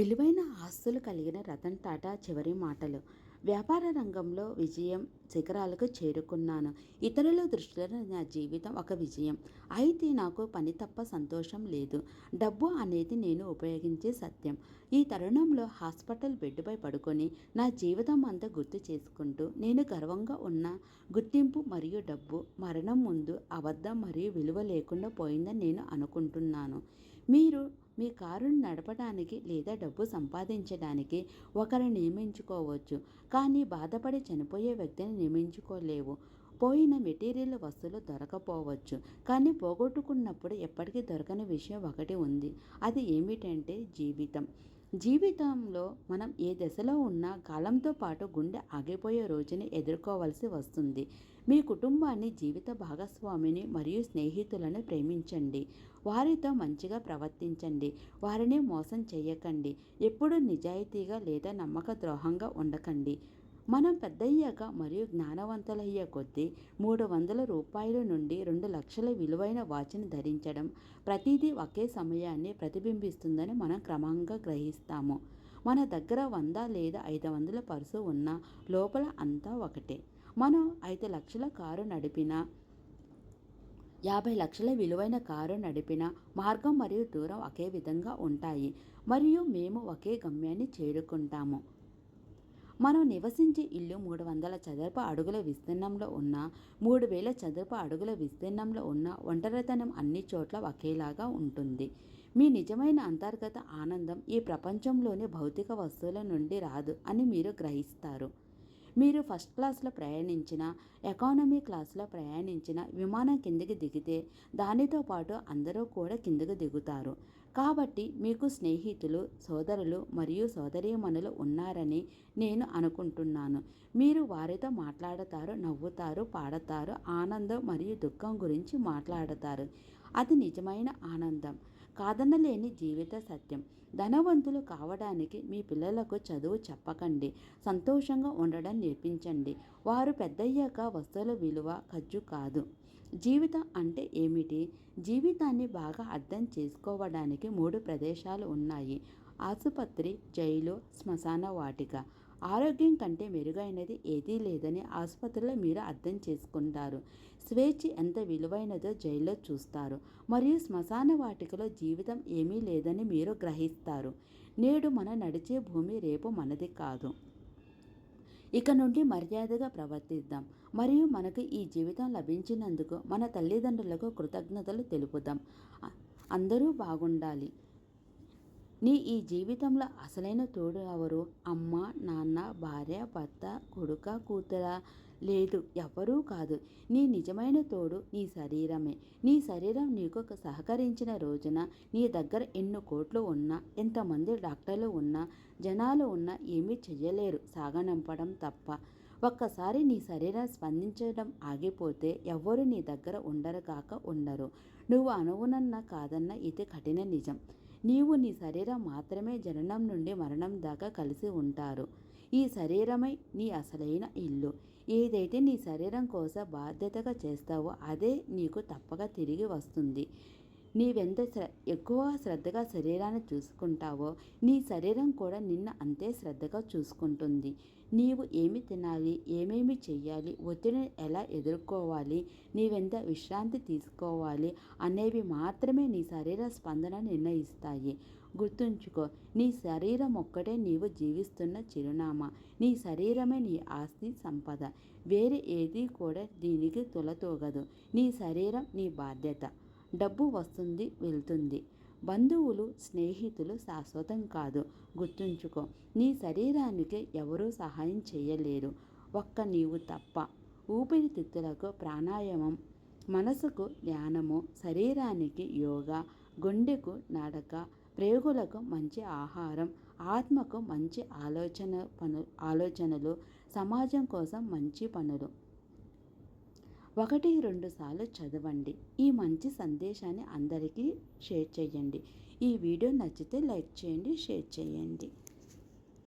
విలువైన ఆస్తులు కలిగిన రతన్ టాటా చివరి మాటలు. వ్యాపార రంగంలో విజయం శిఖరాలకు చేరుకున్నాను. ఇతరుల దృష్టిలో నా జీవితం ఒక విజయం. అయితే నాకు పని తప్ప సంతోషం లేదు. డబ్బు అనేది నేను ఉపయోగించే సత్యం. ఈ తరుణంలో హాస్పిటల్ బెడ్పై పడుకొని నా జీవితం అంతా గుర్తు చేసుకుంటూ నేను గర్వంగా ఉన్న గుర్తింపు మరియు డబ్బు మరణం ముందు అబద్ధం మరియు విలువ లేకుండా పోయిందని నేను అనుకుంటున్నాను. మీరు మీ కారును నడపడానికి లేదా డబ్బు సంపాదించడానికి ఒకరు నియమించుకోవచ్చు. కానీ బాధపడి చనిపోయే వ్యక్తిని నియమించుకోలేవు. పోయిన మెటీరియల్ వస్తువులు దొరకపోవచ్చు. కానీ పోగొట్టుకున్నప్పుడు ఎప్పటికీ దొరకని విషయం ఒకటి ఉంది. అది ఏమిటంటే జీవితం. జీవితంలో మనం ఏ దశలో ఉన్నా కాలంతో పాటు గుండె ఆగిపోయే రోజుని ఎదుర్కోవాల్సి వస్తుంది. మీ కుటుంబాన్ని జీవిత భాగస్వామిని మరియు స్నేహితులను ప్రేమించండి. వారితో మంచిగా ప్రవర్తించండి. వారిని మోసం చేయకండి. ఎప్పుడూ నిజాయితీగా లేదా నమ్మక ద్రోహంగా ఉండకండి. మనం పెద్దయ్యాక మరియు జ్ఞానవంతులయ్యే కొద్దీ మూడు వందల రూపాయల నుండి రెండు లక్షల విలువైన వాచ్ని ధరించడం ప్రతిదీ ఒకే సమయాన్ని ప్రతిబింబిస్తుందని మనం క్రమంగా గ్రహిస్తాము. మన దగ్గర వంద లేదా ఐదు వందల పర్సు ఉన్న లోపల అంతా ఒకటే. మనం ఐదు లక్షల కారు నడిపిన యాభై లక్షల విలువైన కారు నడిపిన మార్గం మరియు దూరం ఒకే విధంగా ఉంటాయి. మరియు మేము ఒకే గమ్యాన్ని చేరుకుంటాము. మనం నివసించే ఇల్లు మూడు వందల చదరపు అడుగుల విస్తీర్ణంలో ఉన్న మూడు వేల చదరపు అడుగుల విస్తీర్ణంలో ఉన్న ఒంటరితనం అన్ని చోట్ల ఒకేలాగా ఉంటుంది. మీ నిజమైన అంతర్గత ఆనందం ఈ ప్రపంచంలోని భౌతిక వస్తువుల నుండి రాదు అని మీరు గ్రహిస్తారు. మీరు ఫస్ట్ క్లాస్లో ప్రయాణించిన ఎకానమీ క్లాస్లో ప్రయాణించిన విమానం కిందకి దిగితే దానితో పాటు అందరూ కూడా కిందకు దిగుతారు. కాబట్టి మీకు స్నేహితులు సోదరులు మరియు సోదరీమణులు ఉన్నారని నేను అనుకుంటున్నాను. మీరు వారితో మాట్లాడతారు నవ్వుతారు పాడతారు ఆనందం మరియు దుఃఖం గురించి మాట్లాడతారు. అది నిజమైన ఆనందం. కాదనలేని జీవిత సత్యం. ధనవంతులు కావడానికి మీ పిల్లలకు చదువు చెప్పకండి. సంతోషంగా ఉండడం నేర్పించండి. వారు పెద్దయ్యాక వస్తువుల విలువ ఖర్చు కాదు. జీవితం అంటే ఏమిటి? జీవితాన్ని బాగా అర్థం చేసుకోవడానికి మూడు ప్రదేశాలు ఉన్నాయి. ఆసుపత్రి జైలు శ్మశాన వాటిక. ఆరోగ్యం కంటే మెరుగైనది ఏదీ లేదని ఆసుపత్రిలో మీరు అర్థం చేసుకుంటారు. స్వేచ్ఛ ఎంత విలువైనదో జైల్లో చూస్తారు. మరియు శ్మశాన వాటికలో జీవితం ఏమీ లేదని మీరు గ్రహిస్తారు. నేడు మన నడిచే భూమి రేపు మనది కాదు. ఇక నుండి మర్యాదగా ప్రవర్తిద్దాం. మరియు మనకు ఈ జీవితం లభించినందుకు మన తల్లిదండ్రులకు కృతజ్ఞతలు తెలుపుదాం. అందరూ బాగుండాలి. నీ ఈ జీవితంలో అసలైన తోడు ఎవరు? అమ్మ నాన్న భార్య భర్త కొడుక కూతుర? లేదు ఎవరూ కాదు. నీ నిజమైన తోడు నీ శరీరమే. నీ శరీరం నీకు సహకరించిన రోజున నీ దగ్గర ఎన్ని కోట్లు ఉన్నా ఎంతమంది డాక్టర్లు ఉన్నా జనాలు ఉన్నా ఏమీ చెయ్యలేరు సాగనంపడం తప్ప. ఒక్కసారి నీ శరీరం స్పందించడం ఆగిపోతే ఎవ్వరు నీ దగ్గర ఉండరు కాక ఉండరు. నువ్వు అనువునన్నా కాదన్న ఇది కఠిన నిజం. నీవు నీ శరీరం మాత్రమే జననం నుండి మరణం దాకా కలిసి ఉంటారు. ఈ శరీరమై నీ అసలైన ఇల్లు. ఏదైతే నీ శరీరం కోసం బాధ్యతగా చేస్తావో అదే నీకు తప్పక తిరిగి వస్తుంది. నీవెంత శ్ర ఎక్కువ శ్రద్ధగా శరీరాన్ని చూసుకుంటావో నీ శరీరం కూడా నిన్న అంతే శ్రద్ధగా చూసుకుంటుంది. నీవు ఏమి తినాలి ఏమేమి చేయాలి ఒత్తిడిని ఎలా ఎదుర్కోవాలి నీవెంత విశ్రాంతి తీసుకోవాలి అనేవి మాత్రమే నీ శరీర స్పందన నిర్ణయిస్తాయి. గుర్తుంచుకో నీ శరీరం ఒక్కటే నీవు జీవిస్తున్న చిరునామా. నీ శరీరమే నీ ఆస్తి సంపద. వేరే ఏది కూడా దీనికి తులతూగదు. నీ శరీరం నీ బాధ్యత. డబ్బు వస్తుంది వెళ్తుంది. బంధువులు స్నేహితులు శాశ్వతం కాదు. గుర్తుంచుకో నీ శరీరానికి ఎవరూ సహాయం చేయలేరు. ఒక్క నీవు తప్ప. ఊపిరితిత్తులకు ప్రాణాయామం మనసుకు ధ్యానము శరీరానికి యోగా గుండెకు నడక ప్రేగులకు మంచి ఆహారం ఆత్మకు మంచి ఆలోచన పను ఆలోచనలు సమాజం కోసం మంచి పనులు. ఒకటి రెండు సార్లు చదవండి. ఈ మంచి సందేశాన్ని అందరికీ షేర్ చేయండి. ఈ వీడియో నచ్చితే లైక్ చేయండి షేర్ చేయండి.